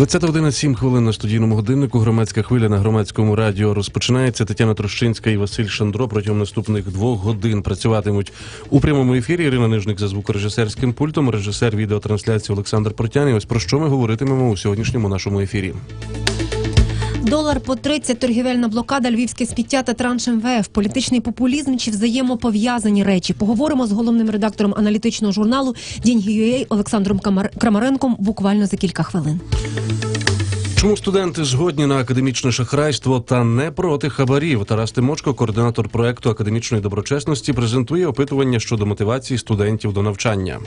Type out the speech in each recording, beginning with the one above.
20 година 7 хвилин на студійному годиннику. Громадська хвиля на громадському радіо розпочинається. Тетяна Трощинська і Василь Шандро протягом наступних двох годин працюватимуть у прямому ефірі. Ірина Нижник за звукорежисерським пультом, режисер відеотрансляції Олександр Протяні. Ось про що ми говоритимемо у сьогоднішньому нашому ефірі. Долар по 30, торгівельна блокада, львівське спіття та транш МВФ, політичний популізм чи взаємопов'язані речі. Поговоримо з головним редактором аналітичного журналу «Деньги.UA» Олександром Крамаренком буквально за кілька хвилин. Чому студенти згодні на академічне шахрайство та не проти хабарів? Тарас Тимочко, координатор проекту академічної доброчесності, презентує опитування щодо мотивації студентів до навчання.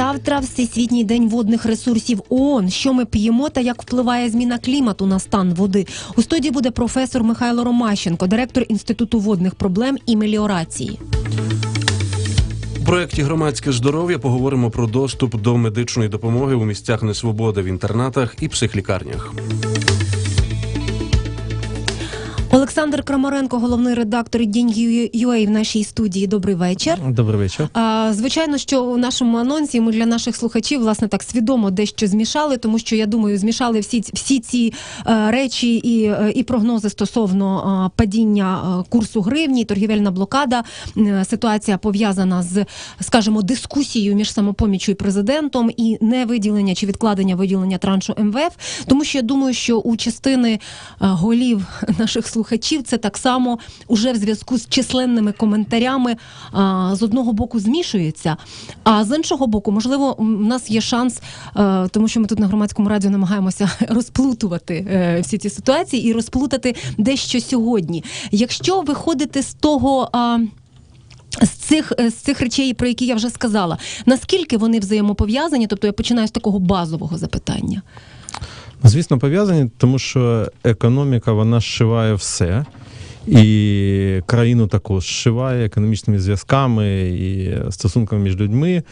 Завтра Всесвітній день водних ресурсів ООН. Що ми п'ємо та як впливає зміна клімату на стан води? У студії буде професор Михайло Ромащенко, директор інституту водних проблем і меліорації. У проєкті громадське здоров'я поговоримо про доступ до медичної допомоги у місцях несвободи в інтернатах і психлікарнях. Олександр Крамаренко, головний редактор «Деньги.UA» в нашій студії. Добрий вечір. Добрий вечір. А, звичайно, що у нашому анонсі ми для наших слухачів власне так свідомо дещо змішали, тому що я думаю, змішали всі всі ці е, речі і, е, і прогнози стосовно е, падіння е, курсу гривні, торгівельна блокада. Е, Ситуація пов'язана з, скажімо, дискусією між самопомічю і президентом, і не виділення чи відкладення виділення траншу МВФ. Тому що я думаю, що у частини е, голів наших слухачів це так само уже в зв'язку з численними коментарями а, з одного боку змішується, а з іншого боку, можливо, у нас є шанс, е, тому що ми тут на громадському радіо намагаємося розплутувати е, всі ці ситуації і розплутати дещо сьогодні. Якщо виходити з того. а, з цих з цих речей, про які я вже сказала, наскільки вони взаємопов'язані? Тобто я починаю з такого базового запитання. Звісно, пов'язані, тому що економіка вона зшиває все. І країну також зшиває економічними зв'язками і стосунками між людьми.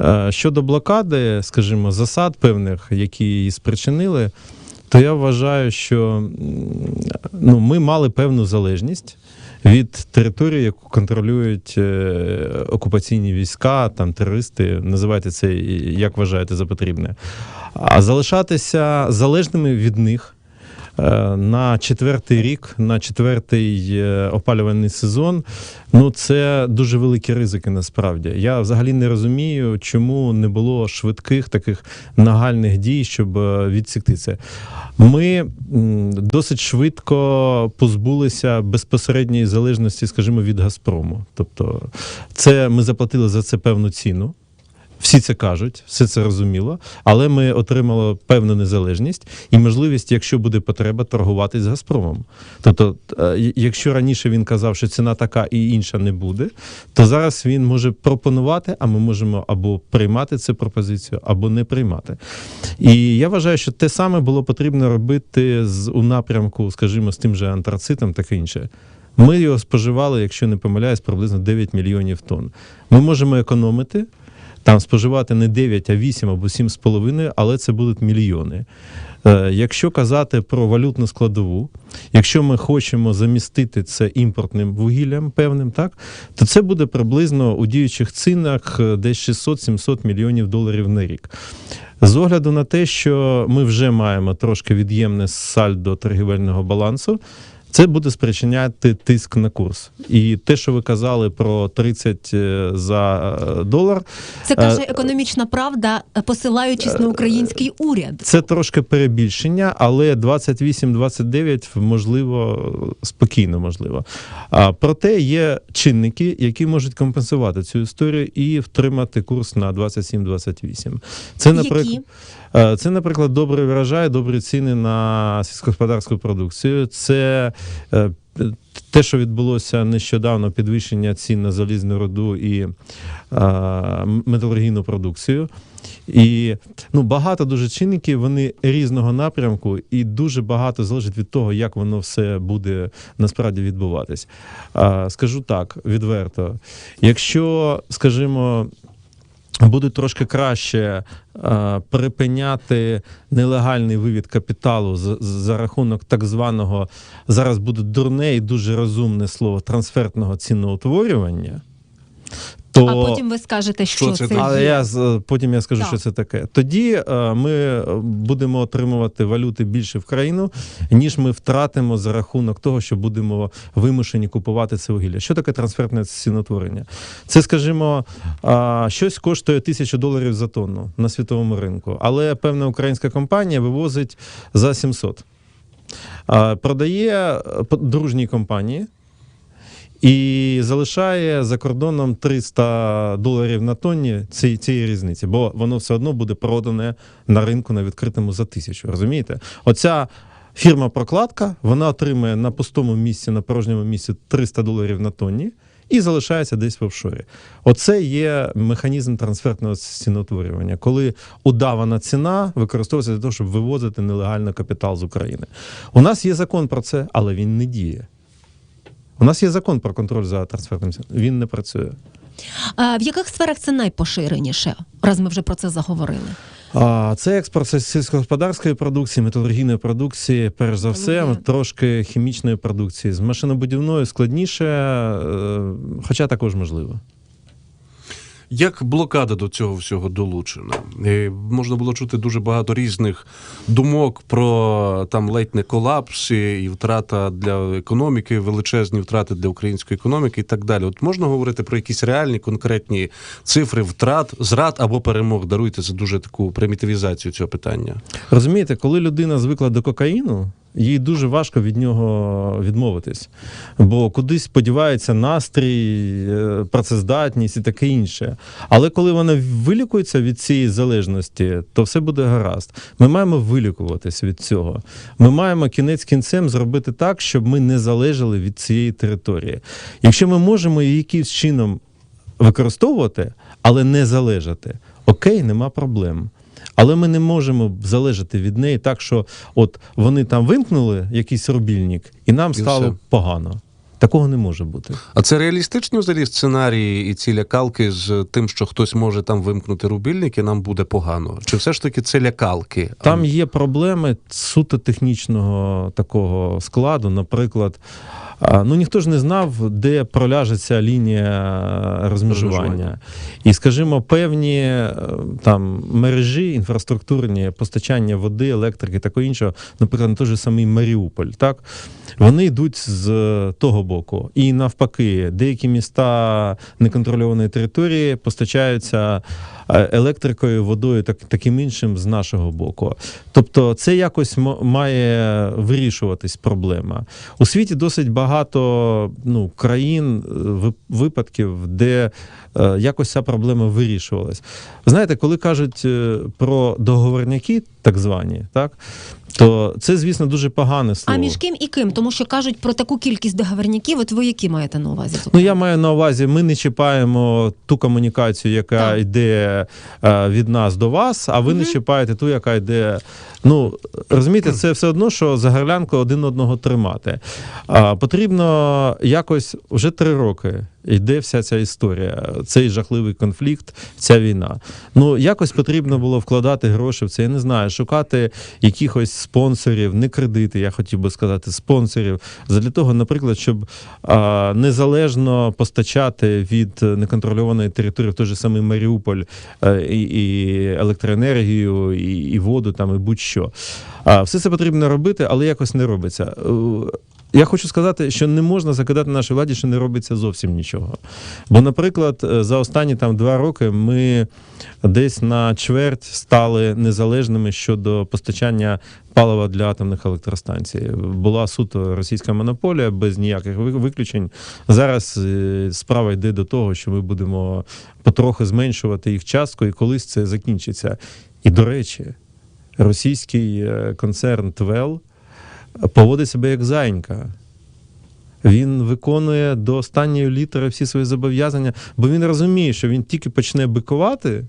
Е, Щодо блокади, скажімо, засад певних, які її спричинили, то я вважаю, що ну, ми мали певну залежність від території, яку контролюють е, окупаційні війська, там терористи, називайте це як вважаєте за потрібне. А залишатися залежними від них е, на четвертий рік, на четвертий е, опалювальний сезон. Ну це дуже великі ризики. Насправді я взагалі не розумію, чому не було швидких таких нагальних дій, щоб е, відсікти це. Ми досить швидко позбулися безпосередньої залежності, скажімо, від Газпрому. Тобто, це ми заплатили за це певну ціну. Всі це кажуть, все це розуміло, але ми отримали певну незалежність і можливість, якщо буде потреба, торгувати з Газпромом. Тобто, е, якщо раніше він казав, що ціна така і інша не буде, то зараз він може пропонувати, а ми можемо або приймати цю пропозицію, або не приймати. І я вважаю, що те саме було потрібно робити з у напрямку, скажімо, з тим же антрацитом, таке інше. Ми його споживали, якщо не помиляюсь, приблизно 9 мільйонів тонн. Ми можемо економити там споживати не 9, а 8 або 7,5, але це будуть мільйони. Е, Якщо казати про валютну складову, якщо ми хочемо замістити це імпортним вугіллям певним, так то це буде приблизно у діючих цінах е, десь 600-700 мільйонів доларів на рік. З огляду на те, що ми вже маємо трошки від'ємне сальдо торгівельного балансу, це буде спричиняти тиск на курс. І те, що ви казали про 30 е, за е, долар, Це каже економічна правда, посилаючись на український уряд. це трошки перебільшення, але 28-29 можливо спокійно можливо. А проте є чинники, які можуть компенсувати цю історію і втримати курс на 27-28. Це Які? наприклад. Е, Це, наприклад, добрий врожай, добрі ціни на сільськогосподарську продукцію. Це е, те, що відбулося нещодавно, підвищення цін на залізну руду і е, металургійну продукцію. І ну, багато дуже чинників, вони різного напрямку, і дуже багато залежить від того, як воно все буде насправді відбуватись. Скажу так, відверто. Якщо, скажімо, буде трошки краще е, припиняти нелегальний вивід капіталу за, за рахунок так званого зараз буде дурне і дуже розумне слово трансфертного ціноутворювання. То А потім ви скажете, що, Що це це, але є. я з- потім я скажу, Так. що це таке. Тоді е, ми е, будемо отримувати валюти більше в країну, ніж ми втратимо за рахунок того, що будемо вимушені купувати це вугілля. Що таке трансфертне ціноутворення? Це, скажімо, а, щось коштує тисячу доларів за тонну на світовому ринку, але певна українська компанія вивозить за 700. А, Продає е, дружній компанії. І залишає за кордоном 300 доларів на тонні цієї, цієї різниці, бо воно все одно буде продане на ринку на відкритому за тисячу. Розумієте? Оця фірма-прокладка вона отримує на пустому місці, на порожньому місці 300 доларів на тонні і залишається десь в офшорі. Оце є механізм трансфертного ціноутворювання, коли удавана ціна використовується для того, щоб вивозити нелегально капітал з України. У нас є закон про це, але він не діє. У нас є закон про контроль за трансферним. Він не працює. А в яких сферах це найпоширеніше, раз ми вже про це заговорили? А це експорт сільськогосподарської продукції, металургійної продукції, перш за все, трошки хімічної продукції. З машинобудівною складніше, е, хоча також можливо. Як блокада до цього всього долучена? Е, Можна було чути дуже багато різних думок про там ледь не колапс і і втрата для економіки, величезні втрати для української економіки і так далі. От можна говорити про якісь реальні конкретні цифри втрат, зрад або перемог. Даруйте за дуже таку примітивізацію цього питання. Розумієте, коли людина звикла до кокаїну, їй дуже важко від нього відмовитись. Бо кудись подівається настрій, е, працездатність і таке інше. Але коли вона вилікується від цієї залежності, то все буде гаразд. Ми маємо вилікуватись від цього. Ми маємо кінець кінцем зробити так, щоб ми не залежали від цієї території. Якщо ми можемо її якимось чином використовувати, але не залежати, окей, нема проблем. Але ми не можемо залежати від неї так, що от вони там вимкнули якийсь рубільник, і нам І стало все. погано. Такого не може бути. А це реалістичні взагалі сценарії і ці лякалки з тим, що хтось може там вимкнути рубільник і нам буде погано? Чи все ж таки це лякалки? Там є проблеми суто технічного такого складу. Наприклад, ну ніхто ж не знав, де проляже ця лінія розмежування. Розмежування. І, скажімо, певні е, там мережі інфраструктурні, постачання води, електрики, такого іншого, наприклад, на той же самий Маріуполь, так вони йдуть з того боку. І навпаки, деякі міста неконтрольованої території постачаються е, електрикою, водою, так, таким іншим з нашого боку. Тобто, це якось має вирішуватись проблема. У світі досить багато ну, країн, е, ви- випадків, де е, якось ця проблема вирішувалась. Знаєте, коли кажуть е, про договорняки, так звані, так. То це, звісно, дуже погане слово. А між ким і ким? Тому що кажуть про таку кількість договорняків. От ви які маєте на увазі? Ну, я маю на увазі, ми не чіпаємо ту комунікацію, яка Так. йде е, від нас до вас, а ви не чіпаєте ту, яка йде. Ну, розумієте, це все одно, що за гарлянку один одного тримати. А, потрібно якось вже три роки йде вся ця історія, цей жахливий конфлікт, ця війна. Ну, якось потрібно було вкладати гроші в це. Я не знаю, шукати якихось спонсорів, не кредити, я хотів би сказати, спонсорів. Для того, наприклад, щоб а, незалежно постачати від неконтрольованої території в той же самий Маріуполь е, і, і електроенергію, і, і воду там, і будь-що. А, все це потрібно робити, але якось не робиться. Я хочу сказати, що не можна закидати нашій владі, що не робиться зовсім нічого. Бо, наприклад, е, за останні там два роки ми десь на чверть стали незалежними щодо постачання палива для атомних електростанцій. Була суто російська монополія без ніяких виключень. Зараз е, справа йде до того, що ми будемо потрохи зменшувати їх частку, і колись це закінчиться. І до речі, російський е, концерн ТВЕЛ поводить себе як зайнька. Він виконує до останньої літери всі свої зобов'язання, бо він розуміє, що він тільки почне бикувати,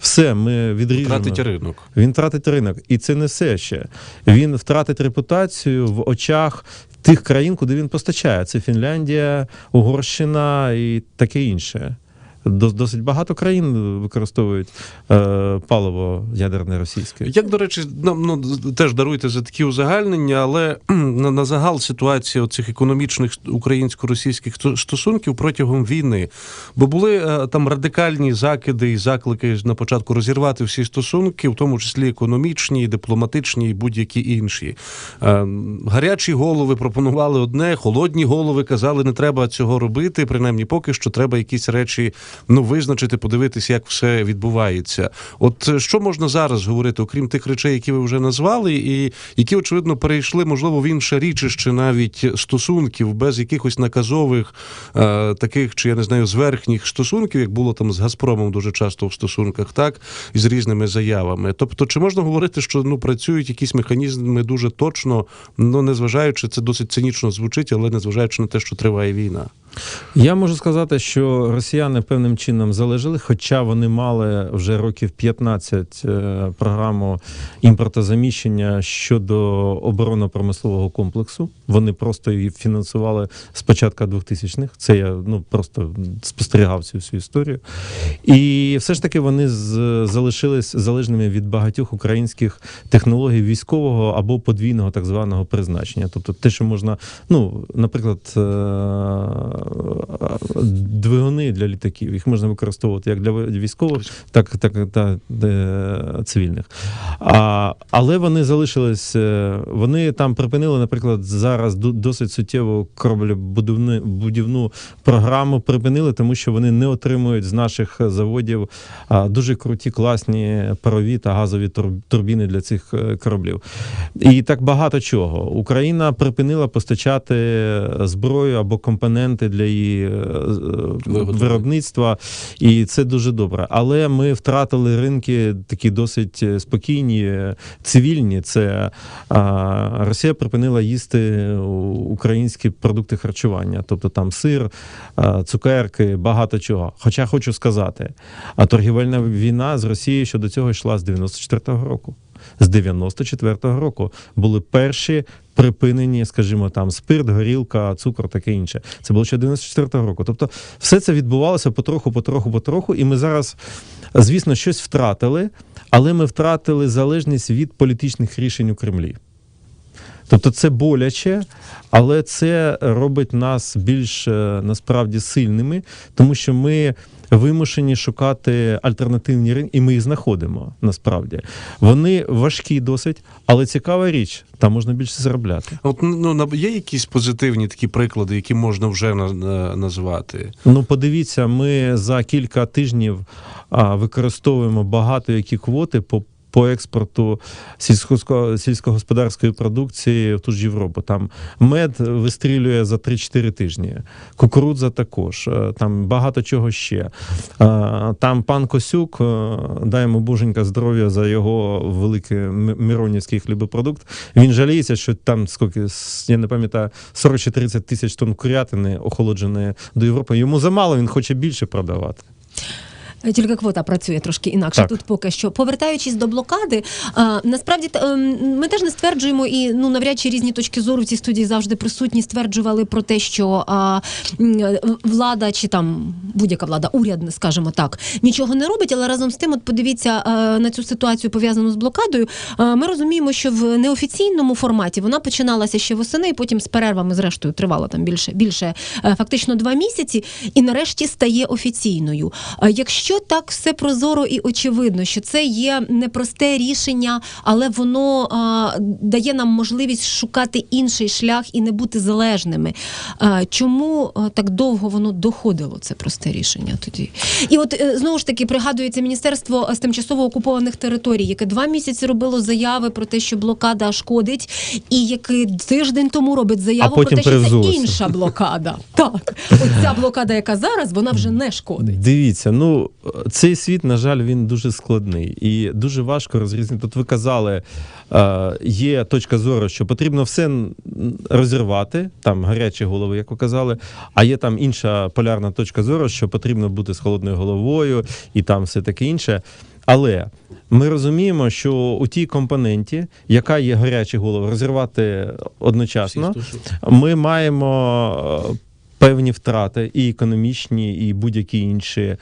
все, ми відріжемо. Тратить ринок. Він втратить ринок. І це не все ще. Він втратить репутацію в очах тих країн, куди він постачає. Це Фінляндія, Угорщина і таке інше. Дос- Досить багато країн використовують е, паливо ядерне російське. Як, до речі, нам ну, теж даруйте за такі узагальнення, але на, на загал ситуація цих економічних українсько-російських стосунків протягом війни. Бо були е, там радикальні закиди і заклики на початку розірвати всі стосунки, в тому числі економічні, дипломатичні і будь-які інші. Е, гарячі голови пропонували одне, холодні голови казали, не треба цього робити. Принаймні, поки що треба якісь речі ну визначити, подивитися, як все відбувається. От е, що можна зараз говорити, окрім тих речей, які ви вже назвали, і які очевидно перейшли, можливо, в інше річище навіть стосунків без якихось наказових е, таких, чи я не знаю, зверхніх стосунків, як було там з Газпромом дуже часто в стосунках, так і з різними заявами. Тобто, чи можна говорити, що ну працюють якісь механізми дуже точно, ну незважаючи, це досить цинічно звучить, але незважаючи на те, що триває війна. Я можу сказати, що росіяни певним чином залежали, хоча вони мали вже років 15 е, програму імпортозаміщення щодо оборонно-промислового комплексу. Вони просто її фінансували з початку 2000-х. Це я ну просто спостерігав цю всю історію. І все ж таки вони залишились залежними від багатьох українських технологій військового або подвійного так званого призначення. Тобто те, що можна, ну, наприклад, е, двигуни для літаків, їх можна використовувати як для військових, так, так та е, цивільних. А, але вони залишились, е, вони там припинили, наприклад, зараз досить суттєву кораблебудівну будівну програму припинили, тому що вони не отримують з наших заводів дуже круті, класні парові та газові турбіни для цих е, кораблів. І так багато чого. Україна припинила постачати зброю або компоненти для її е, е, виробництва, і це дуже добре. Але ми втратили ринки такі досить е, спокійні, цивільні. Це а, Росія припинила їсти українські продукти харчування, тобто там сир, цукерки, багато чого. Хоча хочу сказати, а торгівельна війна з Росією щодо цього йшла з 94-го року. З 94-го року були перші припинені, скажімо, там спирт, горілка, цукор, таке інше. Це було ще 94-го року. Тобто, все це відбувалося потроху, потроху, потроху, і ми зараз, звісно, щось втратили, але ми втратили залежність від політичних рішень у Кремлі. Тобто це боляче, але це робить нас більш е, насправді сильними, тому що ми вимушені шукати альтернативні ринки, і ми їх знаходимо насправді. Вони важкі досить, але цікава річ, там можна більше заробляти. От ну є якісь позитивні такі приклади, які можна вже на, на- назвати? Ну, подивіться, ми за кілька тижнів використовуємо багато які квоти по. По експорту сільсько- сільськогосподарської продукції в ту ж Європу. Там мед вистрілює за 3-4 тижні, кукурудза також, е, там багато чого ще. Е, Там пан Косюк, е, дай йому боженька здоров'я за його великий миронівський хлібопродукт. Він жаліється, що там скільки, я не пам'ятаю, 40 чи 30 тисяч тонн курятини охолодженої до Європи. Йому замало, він хоче більше продавати. Тільки квота працює трошки інакше Так. тут поки що. Повертаючись до блокади, а, насправді ем, ми теж не стверджуємо, і ну навряд чи різні точки зору в цій студії завжди присутні, стверджували про те, що а, влада чи там будь-яка влада, уряд, скажімо так, нічого не робить. Але разом з тим, от подивіться а, на цю ситуацію пов'язану з блокадою. А, Ми розуміємо, що в неофіційному форматі вона починалася ще восени, і потім з перервами, зрештою, тривала там більше, більше е, фактично два місяці, і нарешті стає офіційною. А Якщо так все прозоро і очевидно, що це є непросте рішення, але воно а, дає нам можливість шукати інший шлях і не бути залежними. А, чому а, так довго воно доходило, це просте рішення тоді? І от е, знову ж таки пригадується міністерство з тимчасово окупованих територій, яке два місяці робило заяви про те, що блокада шкодить, і яке тиждень тому робить заяву про те, що це інша блокада. Так, оця блокада, яка зараз, вона вже не шкодить. Дивіться, ну цей світ, на жаль, він дуже складний і дуже важко розрізнити. Тут ви казали, е, є точка зору, що потрібно все розірвати, там гарячі голови, як ви казали, а є там інша полярна точка зору, що потрібно бути з холодною головою і там все таке інше. Але ми розуміємо, що у тій компоненті, яка є гарячі голови, розірвати одночасно, ми маємо е, певні втрати, і економічні, і будь-які інші е,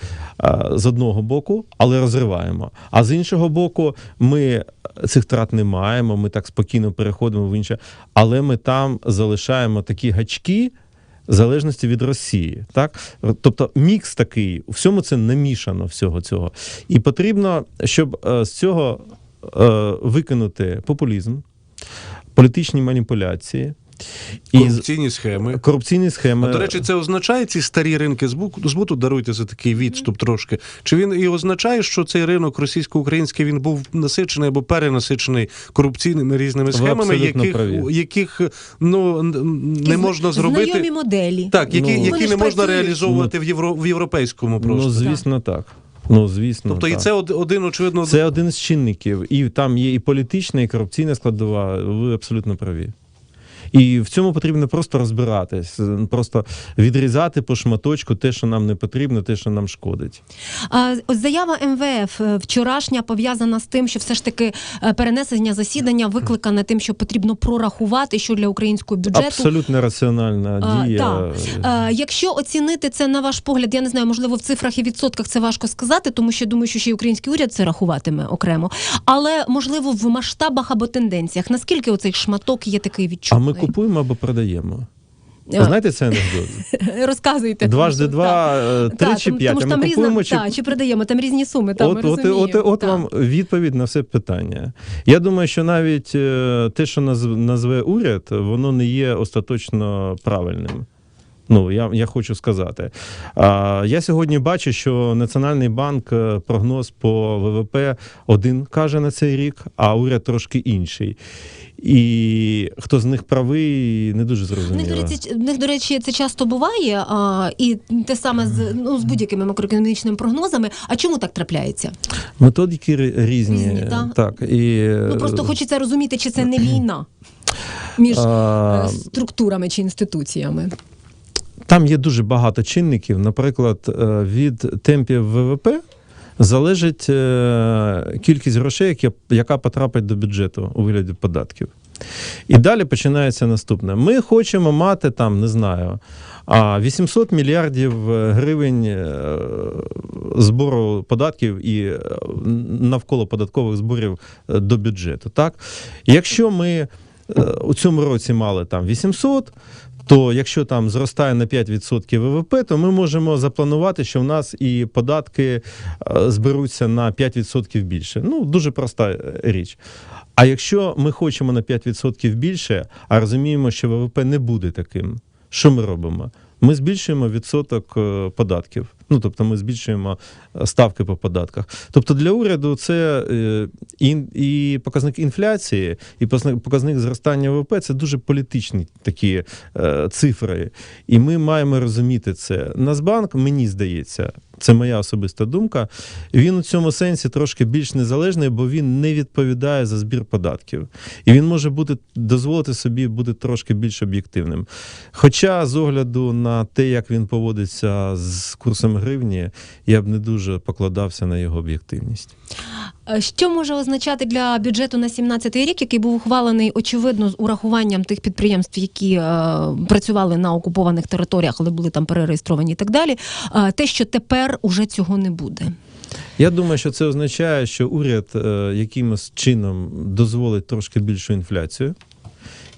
з одного боку, але розриваємо. А з іншого боку, ми цих втрат не маємо. Ми так спокійно переходимо в інше, але ми там залишаємо такі гачки. Залежності від Росії, так тобто мікс такий, у всьому це намішано всього цього, і потрібно, щоб е, з цього е, викинути популізм, політичні маніпуляції і Корупційні схеми. корупційні схеми. А, до речі, це означає ці старі ринки збуту, збуту даруйте за такий відступ трошки. Чи він і означає, що цей ринок російсько-український він був насичений або перенасичений корупційними різними схемами, яких, праві. яких ну не можна зробити. Знайомі моделі. Так, які, Ну, які не можна реалізовувати в євро в європейському просто. ну, звісно, так. Ну, звісно, тобто, і це один очевидно. Це один з чинників, і там є і політична, і корупційна складова. Ви абсолютно праві. І в цьому потрібно просто розбиратись, просто відрізати по шматочку те, що нам не потрібно, те, що нам шкодить. А ось заява МВФ е, вчорашня пов'язана з тим, що все ж таки е, перенесення засідання викликане тим, що потрібно прорахувати, що для українського бюджету. Абсолютно раціональна А, дія. так. Е, Якщо оцінити це на ваш погляд, я не знаю, можливо, в цифрах і відсотках це важко сказати, тому що думаю, що ще й український уряд це рахуватиме окремо. Але можливо в масштабах або тенденціях, наскільки оцей шматок є такий А відчутний? Купуємо або продаємо. Е, Ви знаєте це анекдот? Розказуйте. Дважди два, е, три чи п'ять. Тому що там різна, чи та, чи продаємо, там різні суми. Там, от, от, от, от вам відповідь на все питання. Я думаю, що навіть е, те, що назве уряд, воно не є остаточно правильним. Ну, я, я хочу сказати. А, я сьогодні бачу, що Національний банк прогноз по ВВП один каже на цей рік, а уряд трошки інший. І хто з них правий, не дуже В них, зрозуміло. до речі, в них, до речі, це часто буває, а, і те саме з, ну, з будь-якими макроекономічними прогнозами. А чому так трапляється? Методики різні. Різні, так. так і, Ну просто хочеться розуміти, чи це не війна між а, е, структурами чи інституціями. Там є дуже багато чинників. Наприклад, е, від темпів ВВП залежить е, кількість грошей, яка потрапить до бюджету у вигляді податків. І далі починається наступне. Ми хочемо мати там, не знаю, 800 мільярдів е, гривень е, збору податків і навколо податкових зборів до бюджету. Так? Якщо ми у цьому році мали там 800, то якщо там зростає на 5% ВВП, то ми можемо запланувати, що в нас і податки е, зберуться на 5% більше. Ну, дуже проста е, річ. А якщо ми хочемо на 5% більше, а розуміємо, що ВВП не буде таким, що ми робимо? Ми збільшуємо відсоток е, податків. Ну, тобто ми збільшуємо е, ставки по податках. Тобто для уряду це е, і, і показник інфляції, і показник- зростання ВВП це дуже політичні такі цифри. І ми маємо розуміти це. Нацбанк, мені здається, це моя особиста думка. Він у цьому сенсі трошки більш незалежний, бо він не відповідає за збір податків. І він може бути дозволити собі бути трошки більш об'єктивним. Хоча, з огляду на те, як він поводиться з курсом гривні, я б не дуже покладався на його об'єктивність. Е, Що може означати для бюджету на 17-й рік, який був ухвалений очевидно з урахуванням тих підприємств, які е, працювали на окупованих територіях, але були там перереєстровані і так далі. е, те, що тепер уже цього не буде. Я думаю, що це означає, що уряд е, якимось чином дозволить трошки більшу інфляцію,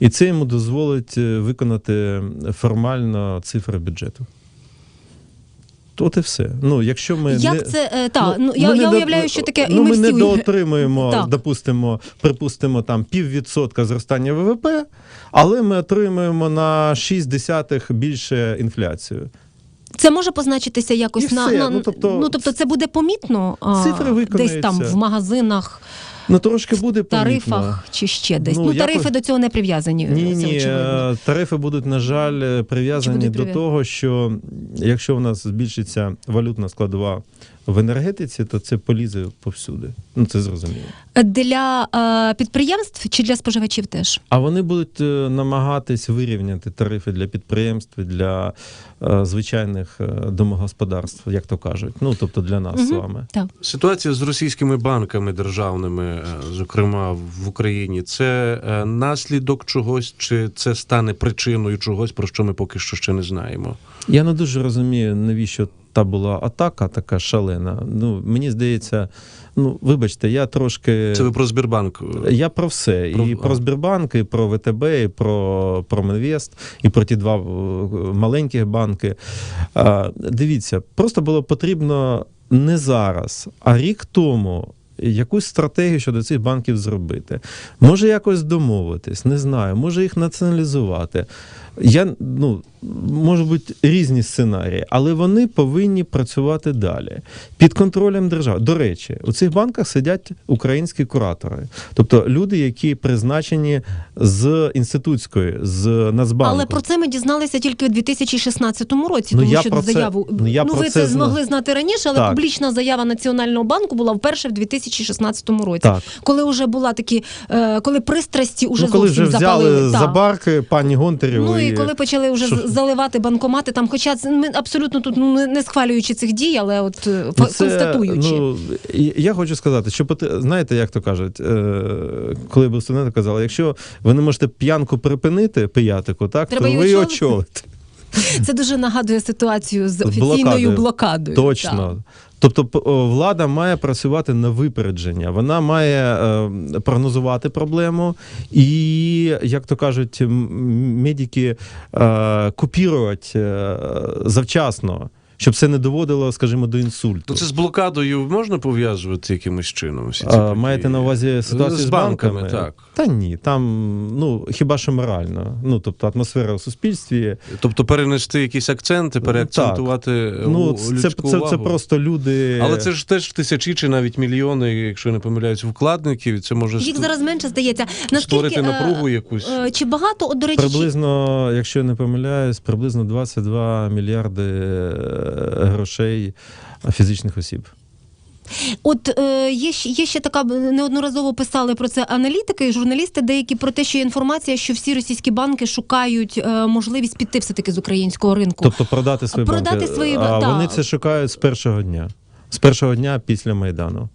і це йому дозволить е, виконати формально цифри бюджету. От і все. Ну, якщо ми Як не... це е, та ну, ми я, я до- що таке ну, і ми, ми не доотримуємо, Так. допустимо, припустимо, там піввідсотка зростання ВВП, але ми отримуємо на 6 десятих більше інфляцію. Це може позначитися якось І на, все. на Ну, тобто- ну тобто це буде помітно а, десь там в магазинах, Ну трошки буде помітно. тарифах чи ще десь. Ну, Ну, тарифи якось- до цього не прив'язані. Ні, це ні, очевидно. е, тарифи будуть, на жаль, е, прив'язані будуть до прив'я- того, що якщо в нас збільшиться валютна складова в енергетиці, то це полізе повсюди. Ну це зрозуміло. Для е, підприємств чи для споживачів теж? А вони будуть е, намагатись вирівняти тарифи для підприємств, для е, звичайних е, домогосподарств, як то кажуть. Ну тобто для нас з вами. Так. Ситуація з російськими банками державними е, зокрема в Україні, це е, наслідок чогось, чи це стане причиною чогось, про що ми поки що ще не знаємо? Я не дуже розумію, навіщо та була атака така шалена. Ну, мені здається, ну, вибачте, я трошки. Це ви про Збірбанк. Я про все. Про- І про Сбербанк, і про ВТБ, і про Промінвест, і про ті два е, маленьких банки. А, Дивіться, просто було потрібно не зараз, а рік тому. Якусь стратегію щодо цих банків зробити. Може якось домовитись, не знаю, може їх націоналізувати. Я, ну, можуть бути різні сценарії, але вони повинні працювати далі під контролем держави. До речі, у цих банках сидять українські куратори, тобто люди, які призначені з інститутської, з Нацбанку. Але про це ми дізналися тільки у 2016 році, Ну, тому я що про це- заяву ну, я про ви це змогли знати раніше, але Так. публічна заява Національного банку була вперше в 2016 році. Так. Коли вже була такі, е, коли пристрасті уже ну, коли зовсім вже взяли запалили. за барки пані Гонтарєву. Ну і коли почали вже Що- заливати банкомати, там, хоча ми абсолютно тут ну не- схвалюючи цих дій, але от е, Ну, це, констатуючи. Ну, я хочу сказати, що знаєте, як то кажуть, е, коли б був студентом, казали, якщо ви не можете п'янку припинити, пиятику, так, Треба то ви її очолите. Це дуже нагадує ситуацію З офіційною блокадою. блокадою. Точно. Так. Тобто влада має працювати на випередження, вона має е, прогнозувати проблему і, як то кажуть, медики е, купірувати е, завчасно, щоб це не доводило, скажімо, до інсульту. То це з блокадою можна пов'язувати якимось чином? Всі ці А, маєте на увазі ситуацію з, З банками, банками? так. Та ні, там ну хіба що морально. Ну тобто атмосфера у суспільстві. Тобто перенести якісь акценти, переакцентувати е, Ну це, людську це, це увагу? просто люди. Але це ж теж тисячі чи навіть мільйони, якщо я не помиляюсь, вкладників. Це може Їх ст- зараз менше здається. Наскільки створити е, напругу якусь. е, чи багато от, до речі, чи- приблизно, якщо я не помиляюсь, приблизно 22 мільярди е, грошей фізичних осіб. От е, є, є ще така неодноразово писали про це аналітики і журналісти, деякі про те, що є інформація, що всі російські банки шукають е, можливість піти все таки з українського ринку. Тобто продати свої Продати банки. свої а ба- вони це шукають з першого дня. З першого дня після Майдану.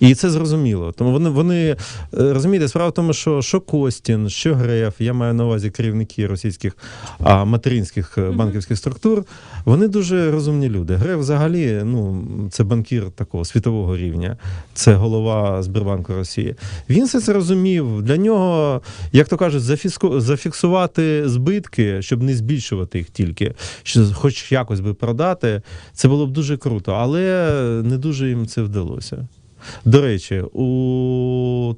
І це зрозуміло. Тому вони, вони е, розумієте, справа в тому, що, що Костін, що Греф, я маю на увазі керівники російських а, материнських е, банківських структур, вони дуже розумні люди. Греф взагалі, ну, це банкір такого світового рівня, це голова Збербанку Росії. Він все це розумів. Для нього, як то кажуть, зафіску, зафіксувати збитки, щоб не збільшувати їх тільки, що хоч якось би продати, це було б дуже круто, але не дуже їм це вдалося. До речі, у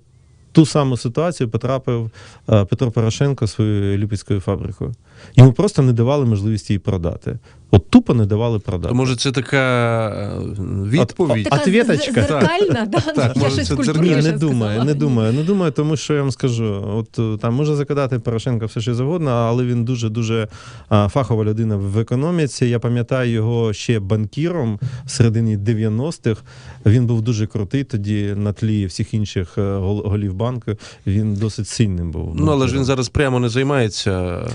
ту саму ситуацію потрапив е, Петро Порошенко своєю ліпецькою фабрикою. Йому просто не давали можливість її продати. От тупо не давали продати. То може це така е, відповідь. Така Ответочка. зеркальна, да? Так, я може, щось це. Ні, не сказала. думаю, не думаю, не думаю, тому що я вам скажу, от е, там може закидати Порошенка все що завгодно, але він дуже дуже а, фахова людина в економіці. Я пам'ятаю його ще банкіром в середині 90-х. Він був дуже крутий тоді на тлі всіх інших голів банку. Він досить сильним був. Ну, але ж він зараз прямо не займається. е,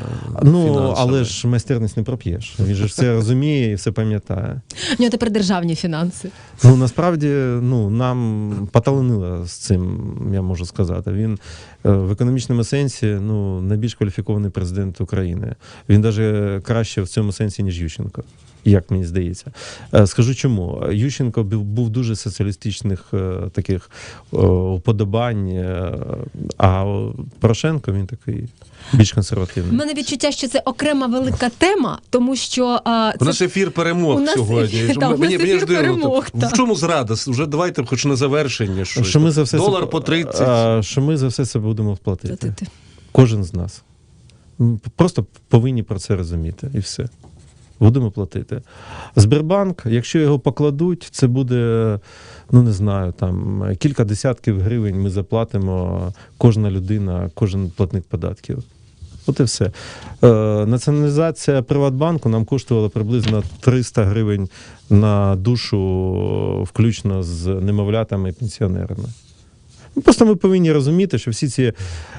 Ну, фінансами. але ж майстерність не проп'єш. Він же ж все розуміє і все пам'ятає. У нього тепер державні фінанси. Ну насправді ну нам поталанило з цим, я можу сказати. Він в економічному сенсі ну найбільш кваліфікований президент України. Він навіть краще в цьому сенсі, ніж Ющенко. Як мені здається, Е, скажу чому Ющенко був, був дуже соціалістичних е, таких е, уподобань, е, а Порошенко він такий більш У консервативний. мене відчуття, що це окрема велика тема, тому що а, У нас ефір перемог У нас сьогодні. так, у нас ефір дивно, перемог, так. В чому зрада? Вже давайте хоч на завершення щось. Що ми за все Долар це, по 30. а, що ми за все це будемо платити. платити. Кожен з нас. Просто повинні про це розуміти і все. Будемо платити. Сбербанк, якщо його покладуть, це буде, ну не знаю, там кілька десятків гривень ми заплатимо кожна людина, кожен платник податків. От і все. Е, націоналізація Приватбанку нам коштувала приблизно 300 гривень на душу, включно з немовлятами і пенсіонерами. Ну, Просто ми повинні розуміти, що всі ці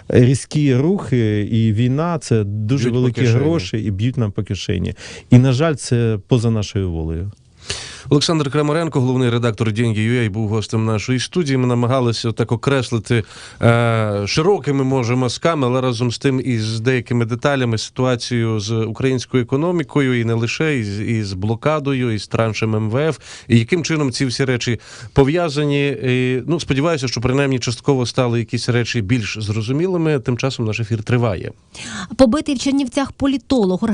різкі рухи і війна це дуже Б'ють великі гроші і б'ють нам по кишені. І, на жаль, це поза нашою волею. Олександр Крамаренко, головний редактор «Деньги.UA», був гостем нашої студії. Ми намагалися так окреслити е, широкими може мазками, але разом з тим і з деякими деталями ситуацію з українською економікою, і не лише і з, і з блокадою, і з траншем МВФ, і яким чином ці всі речі пов'язані. І, ну сподіваюся, що принаймні частково стали якісь речі більш зрозумілими. Тим часом наш ефір триває. Побитий в Чернівцях політолог